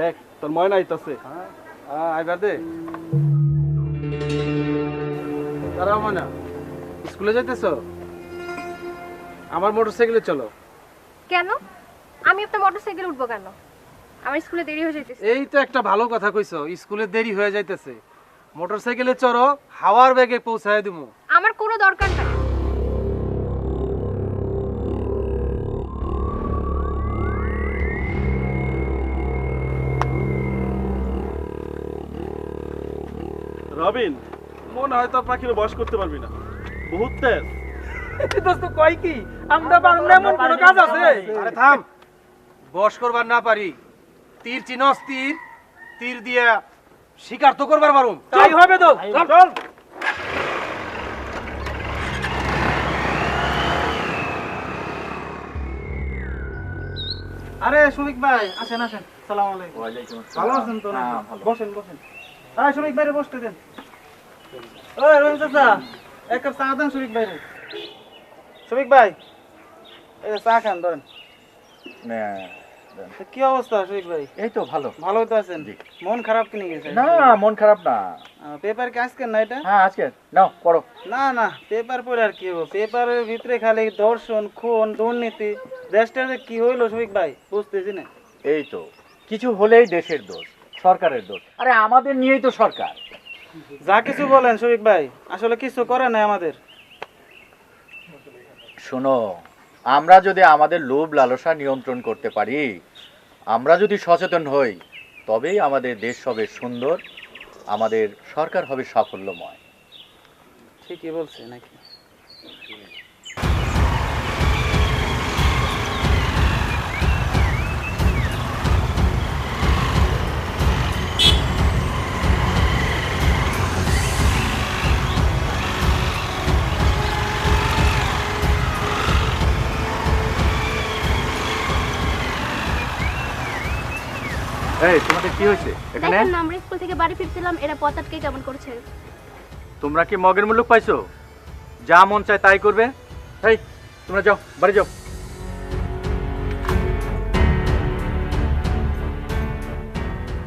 দেখ তোর ময়না আইতাছে। আইবার দে। দাঁড়াও ময়না স্কুলে যাইতেছ? আমার মোটর সাইকেলে চলো। কেন? আমি আপনার মোটরসাইকেল উঠবো কেন? আমার স্কুলে দেরি হয়ে যাইতেছে। এই তো একটা ভালো কথা কইছো স্কুলে দেরি হয়ে যাইতেছে। মোটর সাইকেলে চড়ো হাওয়ার বেগে পৌঁছায় দিমু। আমার কোনো দরকার নাই। রবিন মনে হয় তোর পাখির বয়স করতে পারবি না। বহুত তেজ। দোস্ত কয় কি? আমরা পারুম না এমন কোনো কাজ আছে? আরে থাম। বস করবার না পারি। তীর চিনস তীর তীর দিয়া শিকার তো করবার পারুম। তাই হবে তো। চল। আরে শফিক ভাই আসেন আসেন। সালাম আলাইকুম। ভালো আছেন তো না বসেন বসেন। আরে শফিক ভাইরে বসতে দেন। ওই রহিম চাচা এক কাপ চা দেন শফিক ভাইরে। শফিক ভাই এই চা খান ধরেন। কি অবস্থা শফিক ভাই? এই তো ভালো। ভালো তো আছেন? মন খারাপ কিনে গেছে? না মন খারাপ না। পেপার কি আজকের না এটা? হ্যাঁ আজকে। নাও পড়ো। না না পেপার পড়ে আর কি হব। পেপারের ভিতরে খালি দর্শন খুন দুর্নীতি। দেশটার যে কি হইল শফিক ভাই বুঝতেছি না। এই তো। কিছু হলেই দেশের দোষ সরকারের দোষ। আরে আমাদের নিয়েই তো সরকার। যা কিছু বলেন শফিক ভাই আসলে কিছু করে নাই আমাদের। শোনো আমরা যদি আমাদের লোভ লালসা নিয়ন্ত্রণ করতে পারি আমরা যদি সচেতন হই তবেই আমাদের দেশ হবে সুন্দর আমাদের সরকার হবে সাফল্যময়। ঠিকই বলছে নাকি? এই তোমাদের কি হয়েছে? এখানে? দেখেন আমরা স্কুল থেকে বাড়ি ফিরছিলাম এরা পথ আটকে কেমন করছে? তোমরা কি মগের মূল্য পাইছো? যা মন চায় তাই করবে। এই তোমরা যাও বাড়ি যাও।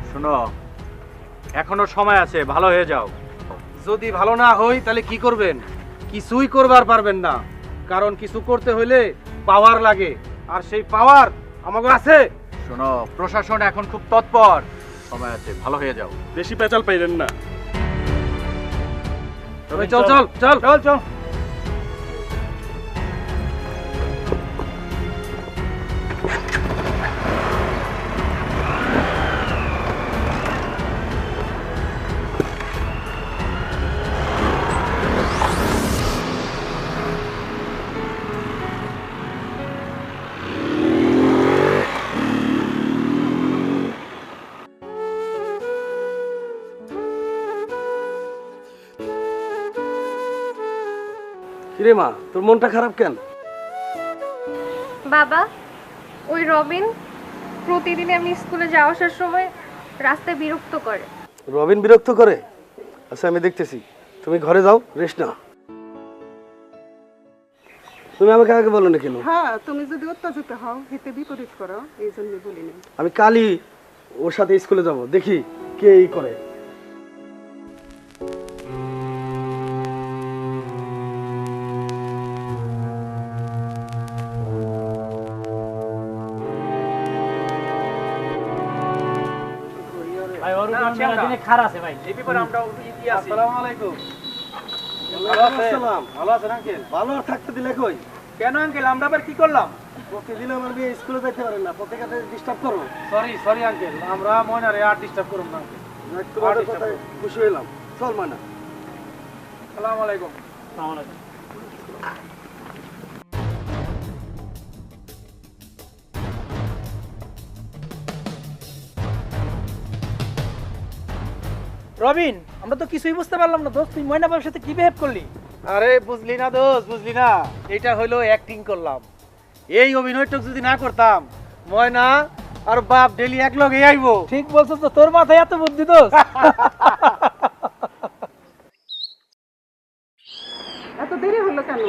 শোনো এখনও সময় আছে ভালো হয়ে যাও। যদি ভালো না হই তাহলে কি করবেন? কিছুই করবার পারবেন না। কারণ কিছু করতে হইলে পাওয়ার লাগে। আর সেই পাওয়ার আমাকে আছে। শোনো প্রশাসন এখন খুব তৎপর। সময় আছে ভালো হয়ে যাও। বেশি পেঁচাল পাইলেন না। তবে চল চল চল। চল চল। কিরে মা তোর মনটা খারাপ কেন? বাবা ওই রবিন প্রতিদিন আমি স্কুলে যাওয়া আসার সময় রাস্তায় বিরক্ত করে। রবিন বিরক্ত করে? আচ্ছা আমি দেখতেছি। তুমি ঘরে যাও রেস্ট নাও। তুমি আমাকে আগে বলো না কেন হ্যাঁ তুমি যদি উত্তেজিত হও হিতে বিপরীত করো এই জন্য বলিনি। আমি কালই ওর সাথে স্কুলে যাব দেখি কে এই করে। আসসালামু আলাইকুম। আসসালাম। ভালো আছেন আঙ্কেল? ভালো আর থাকতে দিলে কই? কেন আঙ্কেল আমরা আবার কি করলাম? প্রতিদিন আমার মেয়ে স্কুলে যেতে পারেন না প্রত্যেকটা ডিস্টার্ব করো। Sorry sorry uncle. আমরা ময়নারে আর ডিস্টার্ব করব না কথায় খুশি হইলাম। চল মানা আসসালামু আলাইকুম। রবিন আমরা তো কিছুই বুঝতে পারলাম না দোস্ত তুই ময়না বাবার সাথে কি বিহেভ করলি? আরে বুঝলি না দোষ বুঝলি না। এটা হইল অ্যাক্টিং করলাম। এই অভিনয়টা যদি না করতাম ময়না আর বাপ ডেলি এক লগে আইবো। ঠিক বলছো তো তোর মাথায় এত বুদ্ধি দোস্ত? এত দেরি হলো কেন?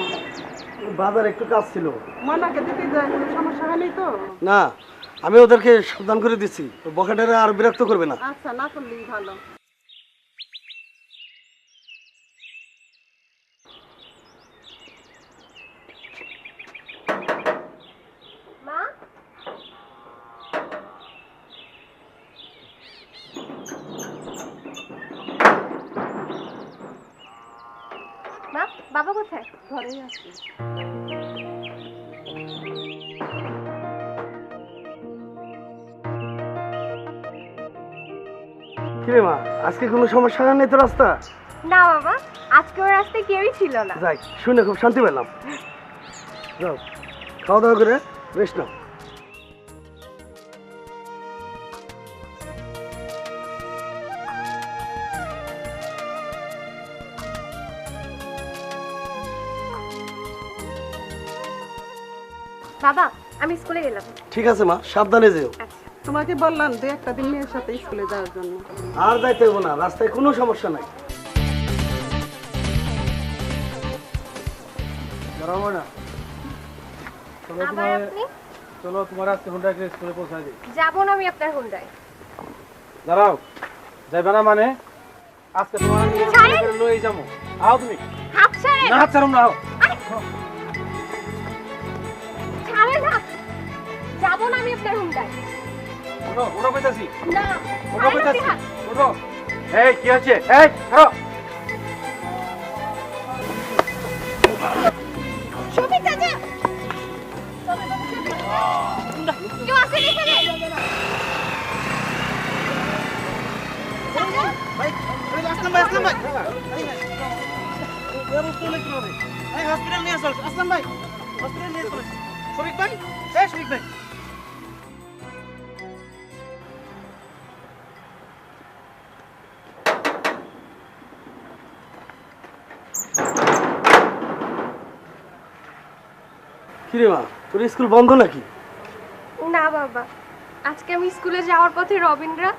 বাজার একটু কাজ ছিল। মনাকে দিতে যায় কোনো সমস্যা হয়নি তো? না আমি ওদেরকে সাবধান করে দিচ্ছি বখাটেরা আর বিরক্ত করবে না। আচ্ছা না করলেই ভালো মা মা বাবা কোথায়? ঘরেই আছে। কিরে মা আজকে কোনো সমস্যা নেই তো রাস্তা? না বাবা আজকে ওর রাস্তায় কেউই ছিল না। যাই শুনে খুব শান্তি পেলাম। যাও খাওয়া দাওয়া করে রেস্ট নাও। বাবা আমি স্কুলে গেলাম। ঠিক আছে মা সাবধানে যেও। আচ্ছা। তোমাকে বললাম যে একটা দিন মেয়ের সাথে স্কুলে যাওয়ার জন্য। আর যাইতে হব না রাস্তায় কোনো সমস্যা নাই। দাঁড়াবো না চলো আবার তোমার আপনি? চলো তোমার আজকে হুন্ডাকে স্কুলে দিই। যাব না আমি আপনার হুন্ডায় দাঁড়াও। যাইবে না মানে? আজকে তোমার আমি লয়ে যাব। আও তুমি। হাত ছাড়েন। না হাত ছাড়ুন না আও। আমি আপনার হুন্ডায় ওঠো ওঠো কইতাছি না ছাড়েন কইতাছি হাত। এই কি হচ্ছে এই খারো শফিক চাচা কেউ আসেন এখানে চাচা আসলাম ভাই আসলাম ভাই ব্যবস্থা হলো কীভাবে এই হসপিটাল নিয়ে চল আসলাম ভাই হসপিটাল নিয়ে চলে শফিক ভাই এই শফিক ভাই কিরে মা তোর স্কুল বন্ধ নাকি? না বাবা আজকে আমি স্কুলে যাওয়ার পথে রবিনরা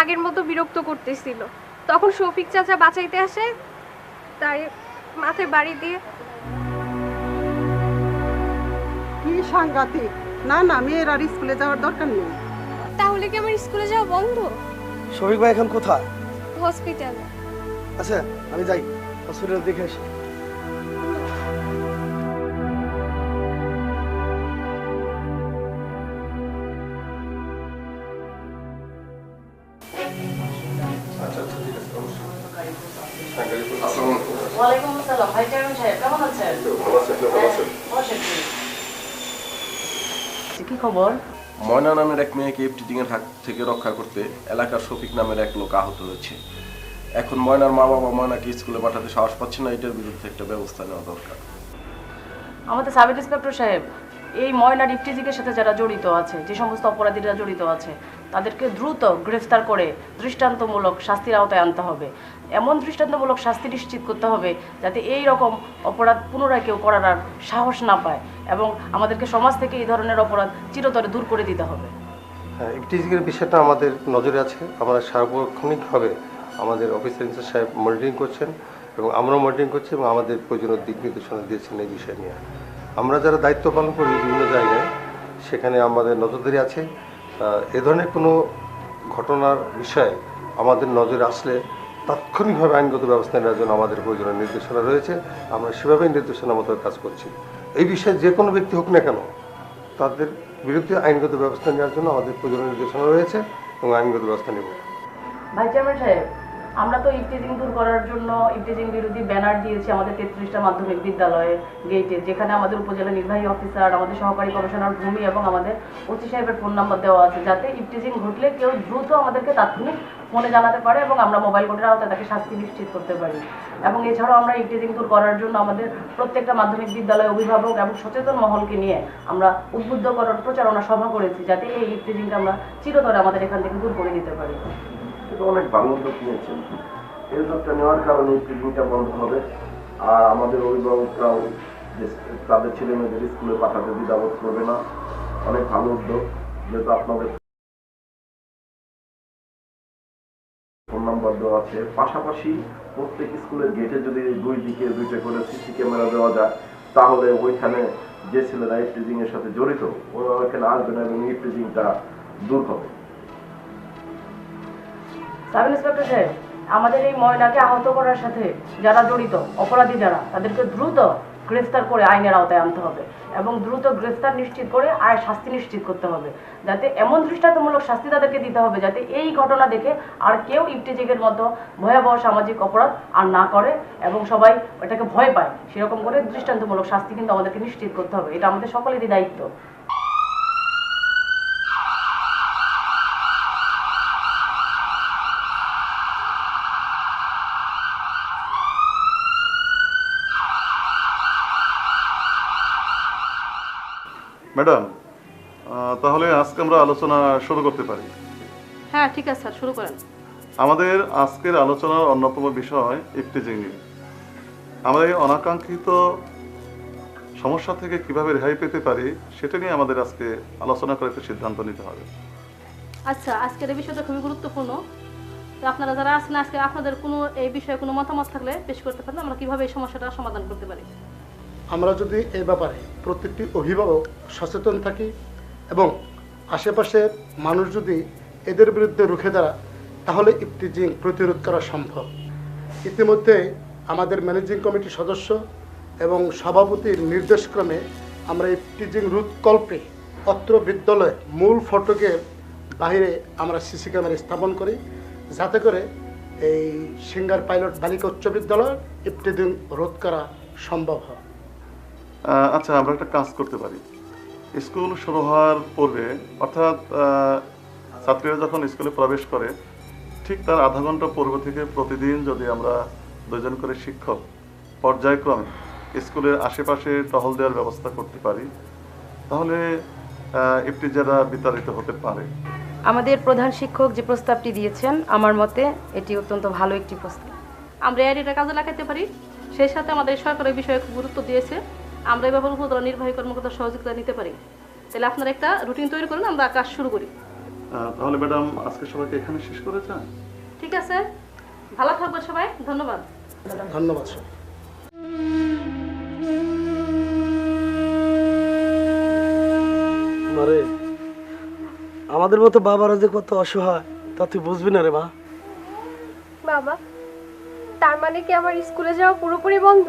আগের মতো বিরক্ত করতেছিল। তখন শফিক চাচা বাঁচাইতে আসে তাই মাথায় বাড়ি দিয়ে কি সাংঘাতিক। না না মেয়ের আর স্কুলে যাওয়ার দরকার নেই। তাহলে কি আমার স্কুলে যাওয়া বন্ধ? শফিক ভাই এখন কোথায়? হসপিটালে। আচ্ছা আমি যাই হসপিটাল দেখে আসি। খবর? ময়না নামের এক মেয়েকে এফটিটিং এর হাত থেকে রক্ষা করতে এলাকার শফিক নামের এক লোক আহত হয়েছে। এখন ময়নার মা বাবা ময়নাকে স্কুলে পাঠাতে সাহস পাচ্ছে না এটার বিরুদ্ধে একটা ব্যবস্থা নেওয়া দরকার। আমাদের সাব ইন্সপেক্টর সাহেব এই ময়না ইফটিজিকের সাথে যারা জড়িত আছে যে সমস্ত অপরাধীরা জড়িত আছে তাদেরকে দ্রুত গ্রেফতার করে দৃষ্টান্তমূলক শাস্তির আওতায় আনতে হবে। এমন দৃষ্টান্তমূলক শাস্তি নিশ্চিত করতে হবে যাতে এই রকম অপরাধ পুনরায় কেউ করার সাহস না পায়। এবং আমাদেরকে সমাজ থেকে এই ধরনের অপরাধ চিরতরে দূর করে দিতে হবে। হ্যাঁ বিষয়টা আমাদের নজরে আছে। আমরা সার্বক্ষণিকভাবে আমাদের অফিসার ইনচার্জ সাহেব মনিটরিং করছেন এবং আমরাও মনিটরিং করছি এবং আমাদের প্রয়োজনীয় দিক নির্দেশনা দিয়েছেন এই বিষয় নিয়ে। আমরা যারা দায়িত্ব পালন করি বিভিন্ন জায়গায়, সেখানে আমাদের নজরদারি আছে। এ ধরনের কোনো ঘটনার বিষয়ে আমাদের নজরে আসলে তাৎক্ষণিকভাবে আইনগত ব্যবস্থা নেওয়ার জন্য আমাদের প্রয়োজনীয় নির্দেশনা রয়েছে। আমরা সেভাবেই নির্দেশনা মতো কাজ করছি। এই বিষয়ে যে কোনো ব্যক্তি হোক না কেন, তাদের বিরুদ্ধে আইনগত ব্যবস্থা নেওয়ার জন্য আমাদের প্রয়োজনীয় নির্দেশনা রয়েছে এবং আইনগত ব্যবস্থা নেব। ভাই চেয়ারম্যান সাহেব, আমরা তো ইফটিজিং দূর করার জন্য ইফটিজিং বিরোধী ব্যানার দিয়েছি আমাদের তেত্রিশটা মাধ্যমিক বিদ্যালয়ে গেটে যেখানে আমাদের উপজেলা নির্বাহী অফিসার আমাদের সহকারী কমিশনার ভূমি এবং আমাদের ওসি সাহেবের ফোন নাম্বার দেওয়া আছে, যাতে ইফটিজিং ঘটলে কেউ দ্রুত আমাদেরকে তাৎক্ষণিক ফোনে জানাতে পারে এবং আমরা মোবাইল কোর্টের আওতায় তাকে শাস্তি নিশ্চিত করতে পারি। এবং এছাড়াও আমরা ইফটিজিং দূর করার জন্য আমাদের প্রত্যেকটা মাধ্যমিক বিদ্যালয় অভিভাবক এবং সচেতন মহলকে নিয়ে আমরা উদ্বুদ্ধকরণ প্রচারণা সভা করেছি, যাতে এই ইফটিজিংটা আমরা চিরতরে আমাদের এখান থেকে দূর করে দিতে পারি। অনেক ভালো নিয়েছেন। এই উদ্যোগটা নেওয়ার কারণে বন্ধ হবে। আর আমাদের অভিভাবকরাও তাদের ছেলে মেয়েদের স্কুলে পাঠাতে দ্বিধাবোধ করবে না। অনেক ভালো উদ্যোগ। যেহেতু আপনাদের দেওয়া আছে। পাশাপাশি প্রত্যেক স্কুলের গেটে যদি দুই দিকে, দুইটা করে সিসি ক্যামেরা দেওয়া যায়, তাহলে ওইখানে যে ছেলেরা ইফটিজিং এর সাথে জড়িত, ওরা ওইখানে আসবে না এবং ইফটিজিংটা দূর হবে। সাব ইন্সপেক্টর সাহেব, আমাদের এই ময়নাকে আহত করার সাথে যারা জড়িত, অপরাধী যারা, তাদেরকে দ্রুত গ্রেফতার করে আইনের আওতায় আনতে হবে। এবং দ্রুত গ্রেফতার নিশ্চিত করে আর শাস্তি নিশ্চিত করতে হবে। যাতে এমন দৃষ্টান্তমূলক শাস্তি তাদেরকে দিতে হবে যাতে এই ঘটনা দেখে আর কেউ ইফটিজিকের মতো ভয়াবহ সামাজিক অপরাধ আর না করে এবং সবাই এটাকে ভয় পায়। সেরকম করে দৃষ্টান্তমূলক শাস্তি কিন্তু আমাদেরকে নিশ্চিত করতে হবে। এটা আমাদের সকলেরই দায়িত্ব। ম্যাডাম তাহলে আজকে আমরা আলোচনা শুরু করতে পারি। হ্যাঁ ঠিক আছে স্যার শুরু করেন। আমাদের আজকের আলোচনার অন্যতম বিষয় ইফটিজিং নিয়ে। আমরা এই অনাকাঙ্ক্ষিত সমস্যা থেকে কীভাবে রেহাই পেতে পারি সেটা নিয়ে আমাদের আজকে আলোচনা করে একটা সিদ্ধান্ত নিতে হবে। আচ্ছা আজকের এই বিষয়টা খুবই গুরুত্বপূর্ণ। তো আপনারা যারা আছেন আজকে আপনাদের কোনো এই বিষয়ে কোনো মতামত থাকলে পেশ করতে পারেন আমরা কীভাবে এই সমস্যাটা সমাধান করতে পারি? আমরা যদি এই ব্যাপারে প্রত্যেকটি অভিভাবক সচেতন থাকি এবং আশেপাশের মানুষ যদি এদের বিরুদ্ধে রুখে দাঁড়া তাহলে ইফতিজিং প্রতিরোধ করা সম্ভব। ইতিমধ্যে আমাদের ম্যানেজিং কমিটির সদস্য এবং সভাপতির নির্দেশক্রমে আমরা ইফতিজিং রোধকল্পে অত্র বিদ্যালয়ের মূল ফটকের বাইরে আমরা সিসি ক্যামেরা স্থাপন করি, যাতে করে এই সিঙ্গার পাইলট বালিকা উচ্চ বিদ্যালয়ের ইফতিজিং রোধ করা সম্ভব হয়। আচ্ছা আমরা একটা কাজ করতে পারি। স্কুল শুরু হওয়ার পূর্বে, অর্থাৎ ছাত্রীরা যখন স্কুলে প্রবেশ করে, ঠিক তার আধা ঘণ্টা পূর্ব থেকে প্রতিদিন যদি আমরা দুজন করে শিক্ষক পর্যায়ক্রমে স্কুলের আশেপাশে টহল দেওয়ার ব্যবস্থা করতে পারি, তাহলে ইফটিজারা বিতাড়িত হতে পারে। আমাদের প্রধান শিক্ষক যে প্রস্তাবটি দিয়েছেন, আমার মতে এটি অত্যন্ত ভালো একটি প্রস্তাব। আমরা এই আইডিটা কাজে লাগাতে পারি। সেই সাথে আমাদের সরকারের বিষয়ে খুব গুরুত্ব দিয়েছে। আমরা এই ব্যাপারে উপজেলা নির্বাহী কর্মকর্তার সহযোগিতা নিতে পারি? তাহলে আপনারা একটা রুটিন তৈরি করুন আমরা কাজ শুরু করি। তাহলে ম্যাডাম আজকে সবাইকে এখানে শেষ করে চান ঠিক আছে ভালো থাকবেন সবাই ধন্যবাদ। ধন্যবাদ আরে আমাদের মতো বাবারা যে কত অসহায় তা তুই বুঝবি না রে মা। বাবা তার মানে কি আমার স্কুলে যাওয়া পুরোপুরি বন্ধ?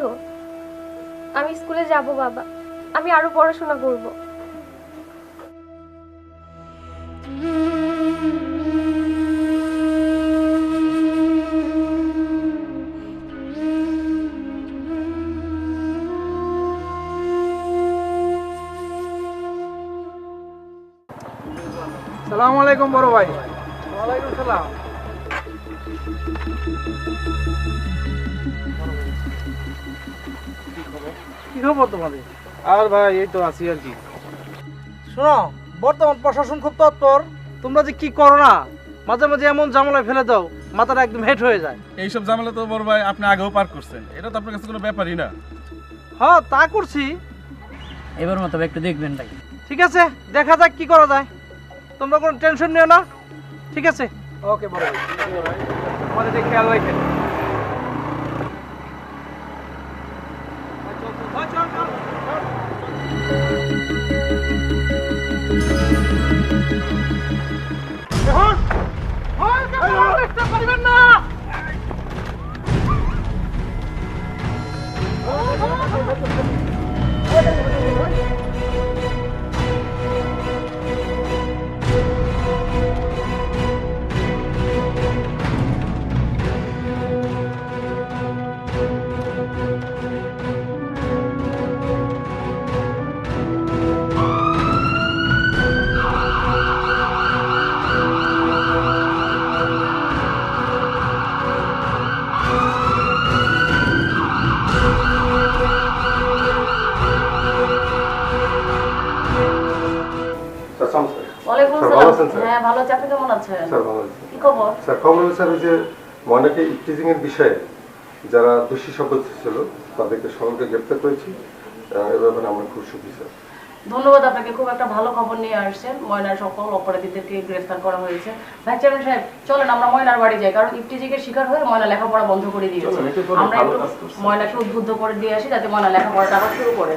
আমি স্কুলে যাব বাবা। আমি আরও পড়াশোনা করব। সালাম আলাইকুম বড় ভাই। ওয়ালাইকুম সালাম। কি খবর তোমাদের? আর ভাই এই তো আছি আর কি। শোনো বর্তমান প্রশাসন খুব তৎপর। তোমরা যে কি করো না মাঝে মাঝে এমন জামলায় ফেলে দাও মাথাটা একদম হেট হয়ে যায়। এইসব ঝামেলা তো বড় ভাই আপনি আগেও পার করছেন। এটা তো আপনার কাছে কোনো ব্যাপারই না। হ্যাঁ তা করছি। এবার মতো একটু দেখবেন ভাই ঠিক আছে দেখা যাক কি করা যায়। তোমরা কোনো টেনশন নিও না। ঠিক আছে। ওকে বড় ভাই আমাদের দিকে খেয়াল রাখেন স্যার ওয়ালাইকুম আসসালাম হ্যাঁ ভালো আছি। আপনি কেমন আছেন? স্যার ভালো আছি। কি খবর? স্যার খবর স্যার ওই যে ময়নাকে ইফটিজিং এর বিষয়ে যারা দোষী সাব্যস্ত ছিল তাদেরকে সকলকে গ্রেপ্তার করেছি। এ ব্যাপারে আমরা খুব সুখী স্যার। ধন্যবাদ আপনাকে। খুব একটা ভালো খবর নিয়ে আসছেন। ময়নার সকল অপরাধীদেরকে গ্রেফতার করা হয়েছে। ভাই চেয়ারম্যান সাহেব চলেন আমরা ময়নার বাড়ি যাই। কারণ ইফটিজিকের শিকার হয়ে ময়না লেখাপড়া বন্ধ করে দিয়েছে। আমরা একটু ময়নাকে উদ্বুদ্ধ করে দিয়ে আসি যাতে ময়না লেখাপড়াটা আবার শুরু করে।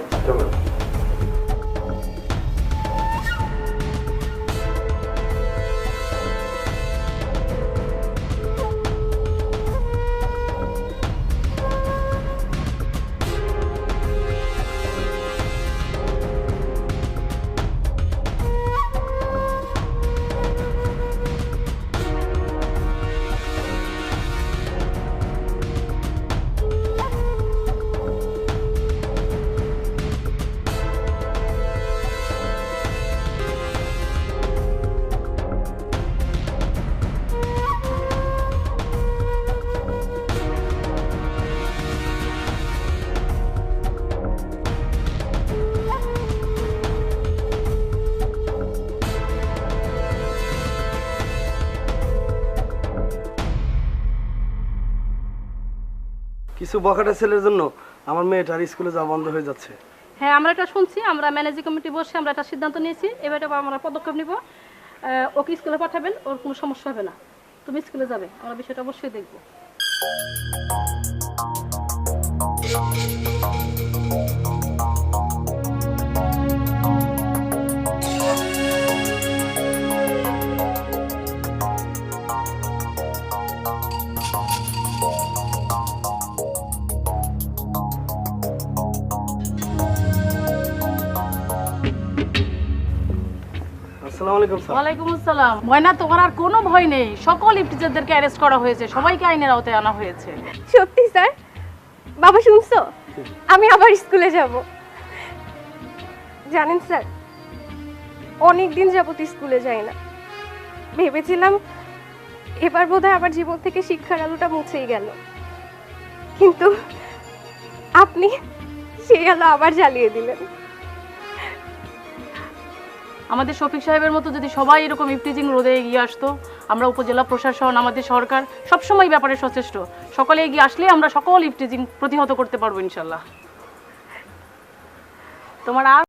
কিছু বকাটা ছেলের জন্য আমার মেয়েটার স্কুলে যাওয়া বন্ধ হয়ে যাচ্ছে। হ্যাঁ আমরা এটা শুনছি, আমরা ম্যানেজিং কমিটি বসে আমরা এটা সিদ্ধান্ত নিয়েছি, এবার আমরা পদক্ষেপ নিব। ওকে স্কুলে পাঠাবেন, ওর কোনো সমস্যা হবে না। তুমি স্কুলে যাবে, আমরা বিষয়টা অবশ্যই দেখব। আলাইকুম স্যার ওয়ালাইকুম আসসালাম। ময়না তোমার আর কোনো ভয় নেই। সকল ইফটিজারদেরকে অ্যারেস্ট করা হয়েছে। সবাইকে আইনের আওতায় আনা হয়েছে। সত্যি স্যার? বাবা শুনছো? আমি আবার স্কুলে যাব। জানেন স্যার অনেক দিন যাবত স্কুলে যাই না। ভেবেছিলাম এবার বোধহয় আমার জীবন থেকে শিক্ষার আলোটা মুছেই গেল। কিন্তু আপনি সেই আলো আবার জ্বালিয়ে দিলেন। আমাদের শফিক সাহেবের মতো যদি সবাই এরকম ইফটিজিং রোদে এগিয়ে আসতো, আমরা উপজেলা প্রশাসন, আমাদের সরকার, সবসময় ব্যাপারে সচেষ্ট। সকলে এগিয়ে আসলে আমরা সকল ইফটিজিং প্রতিহত করতে পারব ইনশাল্লাহ। তোমার আর